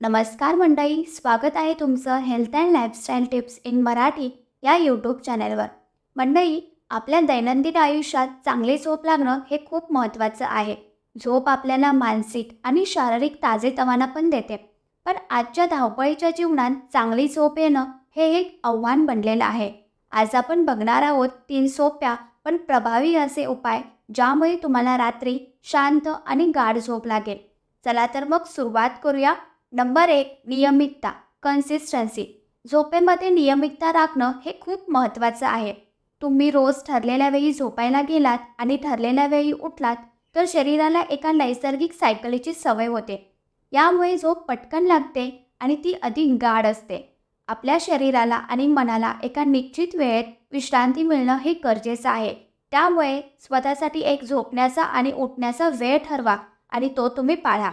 नमस्कार मंडळी स्वागत आहे तुमचं health and lifestyle tips in Marathi या यूट्यूब चॅनलवर मंडळी आपल्या दैनंदिन आयुष्यात चांगली झोप लागणं हे खूप महत्त्वाचं आहे. झोप आपल्याला मानसिक आणि शारीरिक ताजेतवाना पण देते. पण आजच्या धावपळीच्या जीवनात चांगली झोप येणं हे एक आव्हान बनलेलं आहे. आज आपण बघणार आहोत तीन सोप्या पण प्रभावी असे उपाय ज्यामुळे तुम्हाला रात्री शांत आणि गाढ झोप लागेल. चला तर मग सुरुवात करूया नंबर एक नियमितता कन्सिस्टन्सी झोपेमध्ये नियमितता राखणं हे खूप महत्त्वाचं आहे. तुम्ही रोज ठरलेल्या वेळी झोपायला गेलात आणि ठरलेल्या वेळी उठलात तर शरीराला एका नैसर्गिक सायकलीची सवय होते. यामुळे झोप पटकन लागते आणि ती अधिक गाढ असते. आपल्या शरीराला आणि मनाला एका निश्चित वेळेत विश्रांती मिळणं हे गरजेचं आहे. त्यामुळे स्वतःसाठी एक झोपण्याचा आणि उठण्याचा वेळ ठरवा आणि तो तुम्ही पाळा.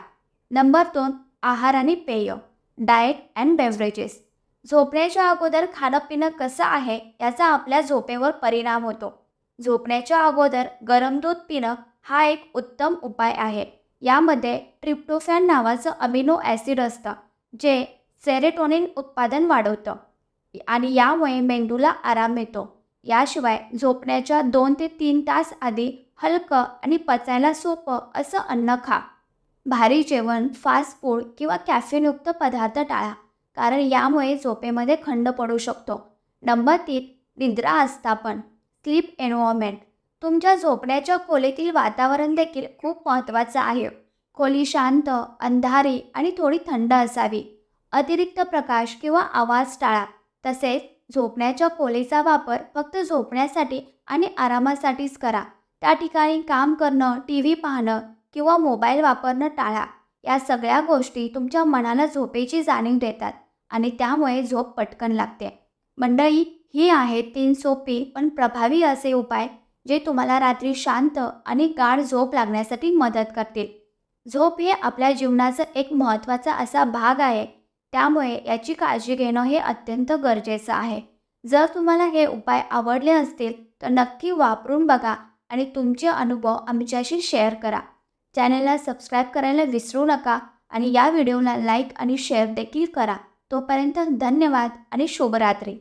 नंबर दोन आहार आणि पेय डाएट अँड बेवरेजेस झोपण्याच्या अगोदर खाणं पिणं कसं आहे याचा आपल्या झोपेवर परिणाम होतो. झोपण्याच्या अगोदर गरम दूध पिणं हा एक उत्तम उपाय आहे. यामध्ये ट्रिप्टोफॅन नावाचं अमिनो ॲसिड असतं जे सेरेटोनिन उत्पादन वाढवतं आणि यामुळे मेंदूला आराम मिळतो. याशिवाय झोपण्याच्या दोन ते तीन तास आधी हलकं आणि पचायला सोपं असं अन्न खा. भारी जेवण फास्ट फूड किंवा कॅफेनयुक्त पदार्थ टाळा कारण यामुळे झोपेमध्ये खंड पडू शकतो. नंबर तीन निद्रा आस्थापन स्लीप एन्व्हायरमेंट तुमच्या झोपण्याच्या खोलीतील वातावरण देखील खूप महत्त्वाचं आहे. खोली शांत अंधारी आणि थोडी थंड असावी. अतिरिक्त प्रकाश किंवा आवाज टाळा. तसेच झोपण्याच्या खोलीचा वापर फक्त झोपण्यासाठी आणि आरामासाठीच करा. त्या ठिकाणी काम करणं टी व्ही पाहणं किंवा मोबाईल वापरणं टाळा. या सगळ्या गोष्टी तुमच्या मनाला झोपेची जाणीव देतात आणि त्यामुळे झोप पटकन लागते. मंडळी ही आहेत तीन सोपी पण प्रभावी असे उपाय जे तुम्हाला रात्री शांत आणि गाढ झोप लागण्यासाठी मदत करतील. झोप हे आपल्या जीवनाचा एक महत्त्वाचा असा भाग आहे. त्यामुळे याची काळजी घेणं हे अत्यंत गरजेचं आहे. जर तुम्हाला हे उपाय आवडले असतील तर नक्की वापरून बघा आणि तुमचे अनुभव आमच्याशी शेअर करा. चॅनलला सबस्क्राईब करायला विसरू नका आणि या व्हिडिओला लाईक आणि शेअर देखील करा. तोपर्यंत धन्यवाद आणि शुभरात्री.